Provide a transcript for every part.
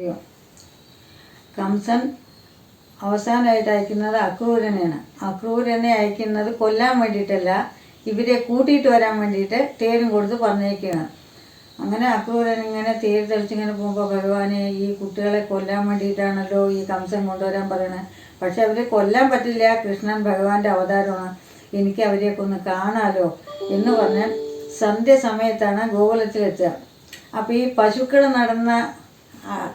അയ്യോ. കംസൻ അവസാനമായിട്ട് അയക്കുന്നത് അക്രൂരനെയാണ്. അക്രൂരനെ അയക്കുന്നത് കൊല്ലാൻ വേണ്ടിയിട്ടല്ല ഇവരെ കൂട്ടിയിട്ട് വരാൻ വേണ്ടിയിട്ട് തേരും കൊടുത്ത് പറഞ്ഞേക്കുകയാണ് അങ്ങനെ അക്രൂരൻ ഇങ്ങനെ തേര് തെളിച്ചിങ്ങനെ പോകുമ്പോൾ ഭഗവാനെ ഈ കുട്ടികളെ കൊല്ലാൻ വേണ്ടിയിട്ടാണല്ലോ ഈ കംസൻ കൊണ്ടുവരാൻ പറയണത് പക്ഷെ അവരെ കൊല്ലാൻ പറ്റില്ല. കൃഷ്ണൻ ഭഗവാന്റെ അവതാരമാണ്. എനിക്ക് അവരെയൊക്കെ ഒന്ന് കാണാലോ എന്ന് പറഞ്ഞ് സന്ധ്യ സമയത്താണ് ഗോകുലത്തിലെത്തുക. അപ്പോൾ ഈ പശുക്കൾ നടന്ന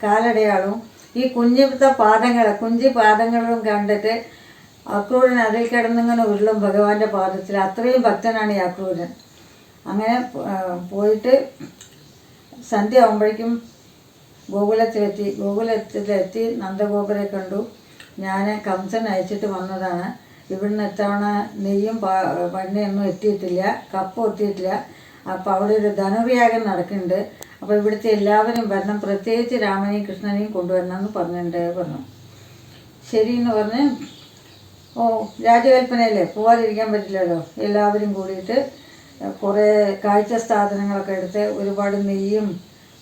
കാലടയാളും ഈ കുഞ്ഞിത്തെ പാദങ്ങൾ കുഞ്ചി പാദങ്ങളും കണ്ടിട്ട് അക്രൂരൻ അതിൽ കിടന്നിങ്ങനെ ഉരുളും ഭഗവാന്റെ പാദത്തിൽ. അത്രയും ഭക്തനാണ് ഈ അക്രൂരൻ. അങ്ങനെ പോയിട്ട് സന്ധ്യ ആകുമ്പോഴേക്കും ഗോകുലത്തിലെത്തി. ഗോകുലത്തിലെത്തി നന്ദഗോപുരെ കണ്ടു. ഞാൻ കംസൻ അയച്ചിട്ട് വന്നതാണ്. ഇവിടുന്ന് എത്തവണ നെയ്യും പണ്ണിയൊന്നും എത്തിയിട്ടില്ല. കപ്പും എത്തിയിട്ടില്ല അപ്പോൾ അവിടെ ഒരു ധനുർയാഗം നടക്കുന്നുണ്ട്. അപ്പോൾ ഇവിടുത്തെ എല്ലാവരും വരണം. പ്രത്യേകിച്ച് രാമനെയും കൃഷ്ണനെയും കൊണ്ടുവരണം എന്ന് പറഞ്ഞിട്ടുണ്ട് പറഞ്ഞു. ശരി എന്ന് പറഞ്ഞ് ഓ രാജകൽപ്പനയല്ലേ പോവാതിരിക്കാൻ പറ്റില്ലല്ലോ. എല്ലാവരും കൂടിയിട്ട് കുറേ കാഴ്ച സാധനങ്ങളൊക്കെ എടുത്ത് ഒരുപാട് നെയ്യും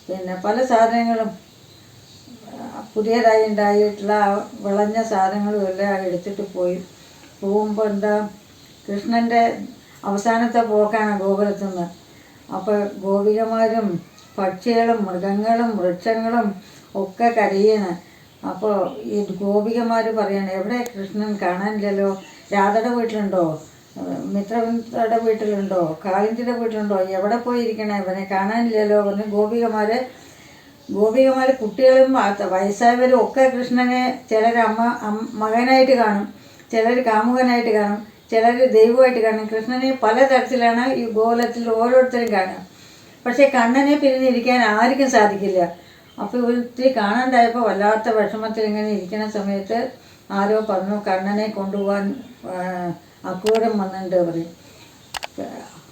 പിന്നെ പല സാധനങ്ങളും പുതിയതായി ഉണ്ടായിട്ടുള്ള വിളഞ്ഞ സാധനങ്ങളും എല്ലാം എടുത്തിട്ട് പോയി. പോകുമ്പോൾ എന്താ കൃഷ്ണന്റെ അവസാനത്തെ പോക്കാണ് ഗോപുരത്തുനിന്ന് അപ്പോൾ ഗോപികമാരും പക്ഷികളും മൃഗങ്ങളും വൃക്ഷങ്ങളും ഒക്കെ കരയാണ് അപ്പോൾ ഈ ഗോപികമാർ പറയാണ് എവിടെ കൃഷ്ണൻ? കാണാനില്ലല്ലോ. രാധയുടെ വീട്ടിലുണ്ടോ? മിത്രവിന്ദ്രയുടെ വീട്ടിലുണ്ടോ? കാളിന്തിയുടെ വീട്ടിലുണ്ടോ? എവിടെ പോയിരിക്കണേ? ഇവനെ കാണാനില്ലല്ലോ. പറഞ്ഞ് ഗോപികമാർ ഗോപികമാർ കുട്ടികളും വയസ്സായവരും ഒക്കെ കൃഷ്ണനെ ചിലർ അമ്മ മകനായിട്ട് കാണും ചിലർ കാമുകനായിട്ട് കാണും ചിലർ ദൈവമായിട്ട് കാണും. കൃഷ്ണനെ പല തരത്തിലാണ് ഈ ഗോലത്തിൽ ഓരോരുത്തരും കാണുക. പക്ഷേ കണ്ണനെ പിരിഞ്ഞിരിക്കാൻ ആർക്കും സാധിക്കില്ല. അപ്പോൾ ഒത്തിരി കാണാണ്ടായപ്പോൾ വല്ലാത്ത വിഷമത്തിൽ ഇങ്ങനെ ഇരിക്കുന്ന സമയത്ത് ആരോ പറഞ്ഞു കണ്ണനെ കൊണ്ടുപോകാൻ അക്കൂരം വന്നിട്ട് പറയും.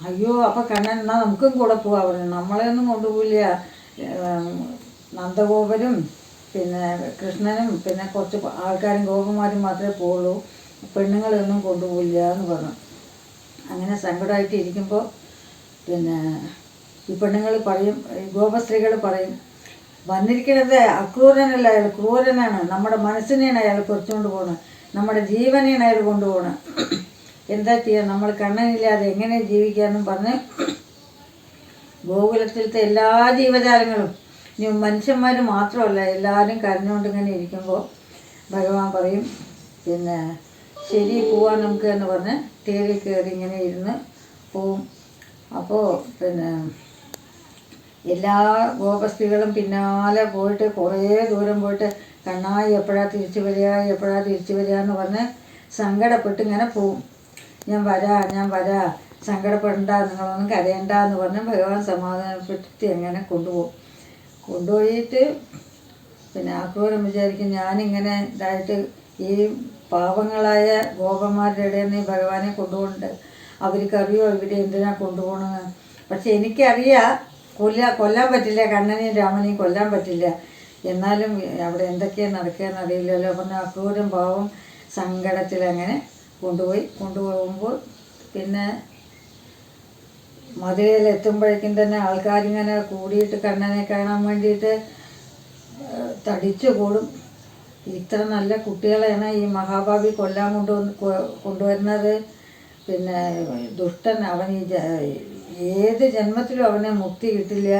അയ്യോ അപ്പോൾ കണ്ണൻ എന്നാൽ നമുക്കും കൂടെ പോവാ പറഞ്ഞു നമ്മളെ ഒന്നും കൊണ്ടുപോയില്ല നന്ദഗോപരും പിന്നെ കൃഷ്ണനും പിന്നെ കുറച്ച് ആൾക്കാരും ഗോപന്മാരും മാത്രമേ പോവുള്ളൂ. പെണ്ണുങ്ങളെയൊന്നും കൊണ്ടുപോയില്ല എന്ന് പറഞ്ഞു. അങ്ങനെ സങ്കടമായിട്ട് ഇരിക്കുമ്പോൾ പിന്നെ ഈ പെണ്ണുങ്ങൾ പറയും ഗോപസ്ത്രീകൾ പറയും വന്നിരിക്കുന്നത് അക്രൂരനല്ല അയാൾ ക്രൂരനാണ്. നമ്മുടെ മനസ്സിനെയാണ് അയാൾ കുറച്ചുകൊണ്ട് പോകുന്നത്. നമ്മുടെ ജീവനെയാണ് അയാൾ കൊണ്ടുപോകുന്നത് എന്താ ചെയ്യുക നമ്മൾ കണ്ണനില്ലാതെ എങ്ങനെ ജീവിക്കാമെന്നും പറഞ്ഞ് ഗോകുലത്തിലത്തെ എല്ലാ ജീവജാലങ്ങളും ഇനി മനുഷ്യന്മാർ മാത്രമല്ല എല്ലാവരും കരഞ്ഞുകൊണ്ട് ഇങ്ങനെ ഇരിക്കുമ്പോൾ ഭഗവാൻ പറയും പിന്നെ ശരി പോവാൻ നമുക്ക് എന്ന് പറഞ്ഞ് തേരിൽ കയറി ഇങ്ങനെ ഇരുന്ന് പോവും. അപ്പോൾ പിന്നെ എല്ലാ ഗോപസ്ത്രീകളും പിന്നാലെ പോയിട്ട് കുറേ ദൂരം പോയിട്ട് കണ്ണായി എപ്പോഴാ തിരിച്ചു വരിക എപ്പോഴാ തിരിച്ചു വരിക എന്ന് പറഞ്ഞ് സങ്കടപ്പെട്ട് ഇങ്ങനെ പോവും. ഞാൻ വരാ ഞാൻ വരാ സങ്കടപ്പെടണ്ട നിങ്ങളൊന്നും കരയണ്ട എന്ന് പറഞ്ഞ് ഭഗവാൻ സമാധാനപ്പെടുത്തി അങ്ങനെ കൊണ്ടുപോകും കൊണ്ടുപോയിട്ട് പിന്നെ ആക്രൂരം വിചാരിക്കും ഞാനിങ്ങനെ ഇതായിട്ട് ഈ പാവങ്ങളായ ഗോപന്മാരുടെ ഇടയിൽ നിന്ന് ഈ ഭഗവാനെ കൊണ്ടുപോകുന്നുണ്ട്. അവർക്കറിയോ ഇവരെ എന്തിനാണ് കൊണ്ടുപോകണമെന്ന് പക്ഷെ എനിക്കറിയാം കൊല്ല കൊല്ലാൻ പറ്റില്ല. കണ്ണനെയും രാമനെയും കൊല്ലാൻ പറ്റില്ല. എന്നാലും അവിടെ എന്തൊക്കെയാണ് നടക്കുകയെന്ന് അറിയില്ലല്ലോ. അപ്പം അക്രൂരം പാവം സങ്കടത്തിൽ അങ്ങനെ കൊണ്ടുപോയി കൊണ്ടുപോകുമ്പോൾ പിന്നെ മധുരയിൽ എത്തുമ്പോഴേക്കും തന്നെ ആൾക്കാരിങ്ങനെ കൂടിയിട്ട് കണ്ണനെ കാണാൻ വേണ്ടിയിട്ട് തടിച്ചു കൂടും. ഇത്ര നല്ല കുട്ടികളെയാണ് ഈ മഹാഭാവി കൊല്ലാൻ കൊണ്ടുവന്ന് കൊണ്ടുവരുന്നത്. പിന്നെ ദുഷ്ടൻ അവൻ ഈ ഏത് ജന്മത്തിലും അവനെ മുക്തി കിട്ടില്ല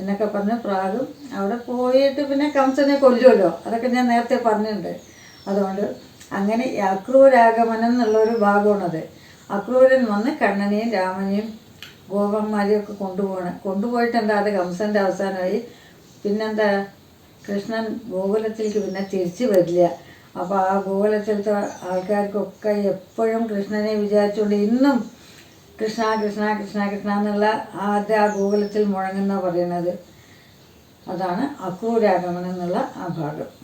എന്നൊക്കെ പറഞ്ഞ് പ്രാഗും അവിടെ പോയിട്ട് പിന്നെ കംസനെ കൊല്ലുമല്ലോ അതൊക്കെ ഞാൻ നേരത്തെ പറഞ്ഞിട്ടുണ്ട്. അതുകൊണ്ട് അങ്ങനെ അക്രൂരാഗമനം എന്നുള്ളൊരു ഭാഗമാണത്. അക്രൂരൻ വന്ന് കണ്ണനെയും രാമനെയും ഗോപന്മാരെയും ഒക്കെ കൊണ്ടുപോകണം കൊണ്ടുപോയിട്ട് എന്താ അത് കംസന്റെ അവസാനമായി? പിന്നെന്താ? കൃഷ്ണൻ ഗോകുലത്തിലേക്ക് പിന്നെ തിരിച്ചു വരില്ല. അപ്പോൾ ആ ഗോകുലത്തിലത്തെ ആൾക്കാർക്കൊക്കെ എപ്പോഴും കൃഷ്ണനെ വിചാരിച്ചുകൊണ്ട് ഇന്നും കൃഷ്ണ കൃഷ്ണ കൃഷ്ണ കൃഷ്ണ എന്നുള്ള ആദ്യ ആ ഗോകുലത്തിൽ മുഴങ്ങുന്ന പറയുന്നത്. അതാണ് അക്രൂരാഗമനം എന്നുള്ള ആ ഭാഗം.